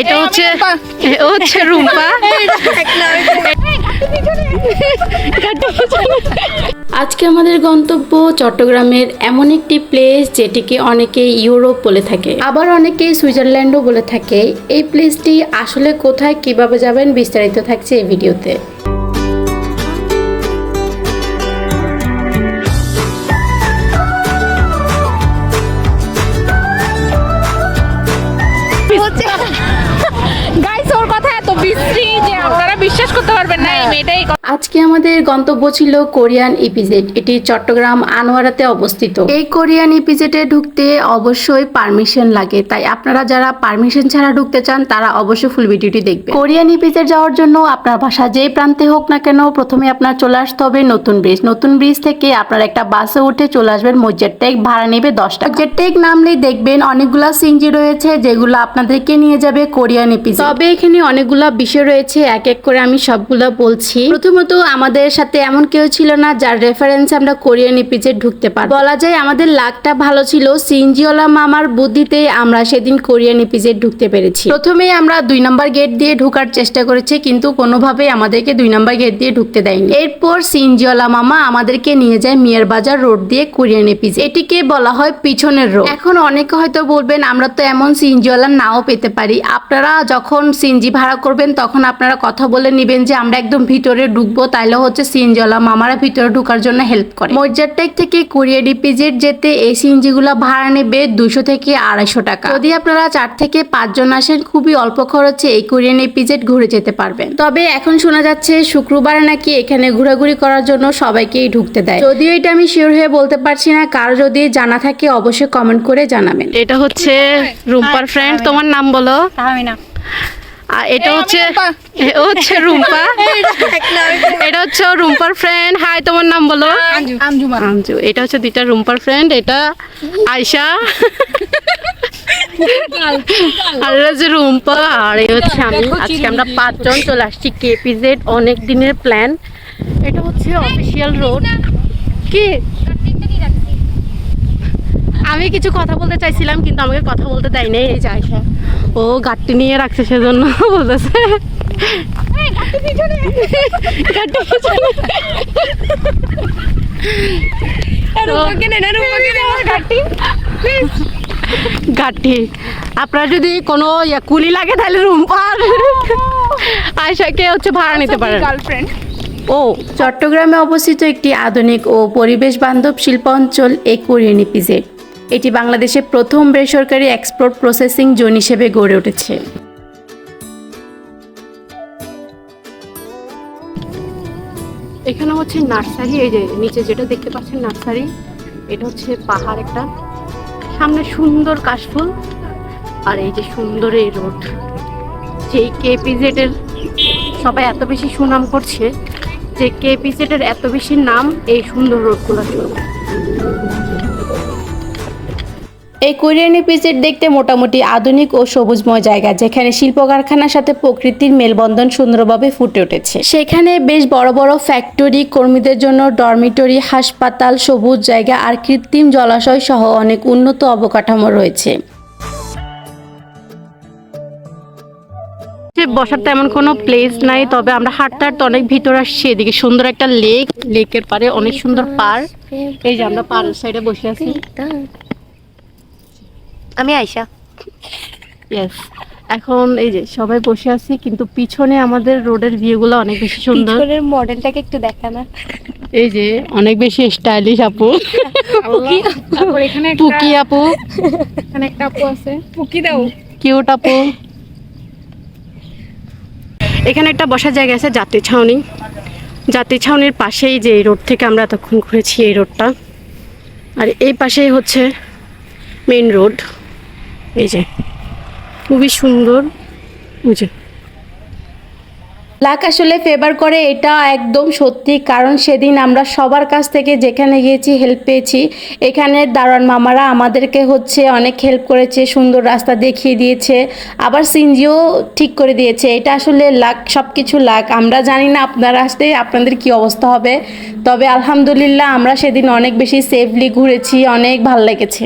এটা হচ্ছে হচ্ছে রুম্পা। আজকে আমাদের গন্তব্য চট্টগ্রামের এমন একটি প্লেস যেটিকে অনেকে ইউরোপ বলে থাকে আবার অনেকে সুইজারল্যান্ডও বলে থাকে। এই প্লেসটি আসলে কোথায় কীভাবে যাবেন বিস্তারিত থাকছে এই ভিডিওতে। করতে পারবেন না এই মেয়েটাই আজকে আমাদের গন্তব্য ছিল কোরিয়ান ইপিজেড। এটি চট্টগ্রাম আনোয়ারাতে অবস্থিত। এই কোরিয়ান ইপিজেডে ঢুকতে অবশ্যই পারমিশন লাগে। তাই আপনারা যারা পারমিশন ছাড়া ঢুকতে চান, তারা অবশ্যই ফুল ভিডিওটি দেখবে কোরিয়ান ইপিজেড যাওয়ার জন্য আপনার বাসা যেই প্রান্তে হোক না কেন, প্রথমে আপনার চলে আসতে হবে নতুন ব্রিজ। নতুন ব্রিজ থেকে আপনারা একটা বাসে উঠে চলে আসবেন মজ্জের টেক। ভাড়া নেবে দশ টাকা। মজ্জের টেক নামলেই দেখবেন অনেকগুলা সিনজি রয়েছে, যেগুলো আপনাদেরকে নিয়ে যাবে কোরিয়ান ইপিজেড। তবে এখানে অনেকগুলা বিষয় রয়েছে, এক এক করে আমি সবগুলো বলছি। প্রথমত আমাদের সাথে এমন কেউ ছিল না যার রেফারেন্স আমরা কোরিয়ান ইপিজে ঢুকতে পারি বলা যায় আমাদের লাকটা ভালো ছিল, সিনজিওলা মামার বুদ্ধিতে আমরা সেদিন কোরিয়ান ইপিজে ঢুকতে পেরেছি। প্রথমে আমরা দুই নম্বর গেট দিয়ে ঢুকার চেষ্টা করেছি, কিন্তু কোনোভাবেই আমাদেরকে দুই নম্বর গেট দিয়ে ঢুকতে দেয়নি। এরপর সিনজিওলা মামা আমাদেরকে নিয়ে যায় মিয়ার বাজার রোড দিয়ে কোরিয়ান ইপিজে এটিকে বলা হয় পিছনের রোড এখন অনেকে হয়তো বলবেন, আমরা তো এমন সিনজিওয়ালা নাও পেতে পারি। আপনারা যখন সিনজি ভাড়া করবেন, তখন আপনারা কথা বলে নেবেন যে, আমরা একদম ভিতরে ঢুকবো তাইলে হচ্ছে সিনজলা মামারা ভিতরে ঢোকার জন্য হেল্প করে। মজ্জারটেক থেকে কোরিয়া ডিপিজেট যেতে এই সিনজি গুলা ভাড়া নেবে দুশো থেকে আড়াইশো টাকা। যদি আপনারা চার থেকে পাঁচজন আসেন খুবই অল্প খরচে এই কোরিয়ান এপিজেড ঘুরে যেতে পারবেন। তবে এখন শোনা যাচ্ছে শুক্রবারে নাকি এখানে ঘোরাঘুরি করার জন্য সবাইকেই ঢুকতে দেয়। যদিও এটা আমি শিওর হয়ে বলতে পারছি না কারও যদি জানা থাকে অবশ্যই কমেন্ট করে জানাবেন। এটা হচ্ছে রুম্পার ফ্রেন্ড তোমার নাম বলো। আমি না আর এটা হচ্ছে হচ্ছে রুম্পা। এটা হচ্ছে রুম্পার ফ্রেন্ড হাই তোমার নাম বলো? আঞ্জু। এটা হচ্ছে দুইটা রুম্পার ফ্রেন্ড এটা আয়শা। আর হচ্ছে রুম্পা। আর এই হচ্ছে আমি। আজকে আমরা পাঁচজন চলে আসছি কেপিজেড অনেক দিনের প্ল্যান এটা হচ্ছে অফিসিয়াল রোড কি? আমি কিছু কথা বলতে চাইছিলাম কিন্তু আমাকে কথা বলতে দেয় নাই। এই যে আয়শা। ও গাড়টি নিয়ে রাখছে সেজন্য বলতেছে গাঠি আপনার যদি কোনো ইয়া কুলি লাগে তাহলে রুম পার আয়সাকে হচ্ছে ভাড়া নিতে পারেন। গার্লফ্রেন্ড ও চট্টগ্রামে অবস্থিত একটি আধুনিক ও পরিবেশ বান্ধব শিল্পাঞ্চল এই কোরিয়ান ইপিজেড এটি বাংলাদেশে প্রথম বেসরকারি এক্সপোর্ট প্রসেসিং জোন হিসেবে গড়ে উঠেছে। এখানে হচ্ছে নার্সারি, এই যে নিচে যেটা দেখতে পাচ্ছেন নার্সারি, এটা হচ্ছে পাহাড় একটা। সামনে সুন্দর কাশফুল আর এই যে সুন্দর এই রোড। যেই কেপিজেড এর সবাই এত বেশি সুনাম করছে, যে কেপিজেড এর এত বেশি নাম এই সুন্দর রোডগুলোর জন্য। এই কোরিয়ান এপিজেড দেখতে মোটামুটি আধুনিক ও সবুজময় জায়গা, যেখানে শিল্প কারখানার সাথে প্রকৃতির মেলবন্ধন সুন্দরভাবে ফুটে উঠেছে। সেখানে বেশ বড় বড় ফ্যাক্টরি কর্মীদের জন্য ডরমিটরি, হাসপাতাল, সবুজ জায়গা আর কৃত্রিম জলাশয় সহ অনেক উন্নত অবকাঠামো রয়েছে। বসার তেমন কোনো প্লেস নাই, তবে আমরা হাঁটতে হাঁটতে অনেক ভিতর আসছি। এদিকে সুন্দর একটা লেক লেকের পারে অনেক সুন্দর পার্ক। এই যে আমরা পার্ক সাইডে বসে আছি। আমি আয়শা। ইয়েস এখন এই যে সবাই বসে আছি কিন্তু পিছনে আমাদের রোডের ভিউগুলো অনেক বেশি সুন্দর। পিছনের মডেলটাকে একটু দেখা না। এই যে অনেক বেশি স্টাইলিশ আপু। তারপর এখানে একটা পুকি আপু। এখানে একটা আপু আছে। পুকি দাও। কিউট আপু। এখানে একটা বসার জায়গা আছে যাত্রী ছাউনি। যাত্রী ছাউনির পাশেই যে এই রোড থেকে আমরা এতক্ষণ ঘুরেছি এই রোডটা আর এই পাশেই হচ্ছে মেইন রোড এই যে, খুবই সুন্দর যে। লাক আসলে ফেভার করে, এটা একদম সত্যি, কারণ সেদিন আমরা সবার কাছ থেকে যেখানে গিয়েছি হেল্প পেয়েছি এখানের দারোয়ান মামারা আমাদেরকে হচ্ছে অনেক হেল্প করেছে, সুন্দর রাস্তা দেখিয়ে দিয়েছে, আবার সিনজিও ঠিক করে দিয়েছে, এটা আসলে লাক সব কিছু লাক। আমরা জানি না আপনারা আসলে আপনাদের কি অবস্থা হবে, তবে আলহামদুলিল্লাহ আমরা সেদিন অনেক বেশি সেফলি ঘুরেছি, অনেক ভালো লেগেছে।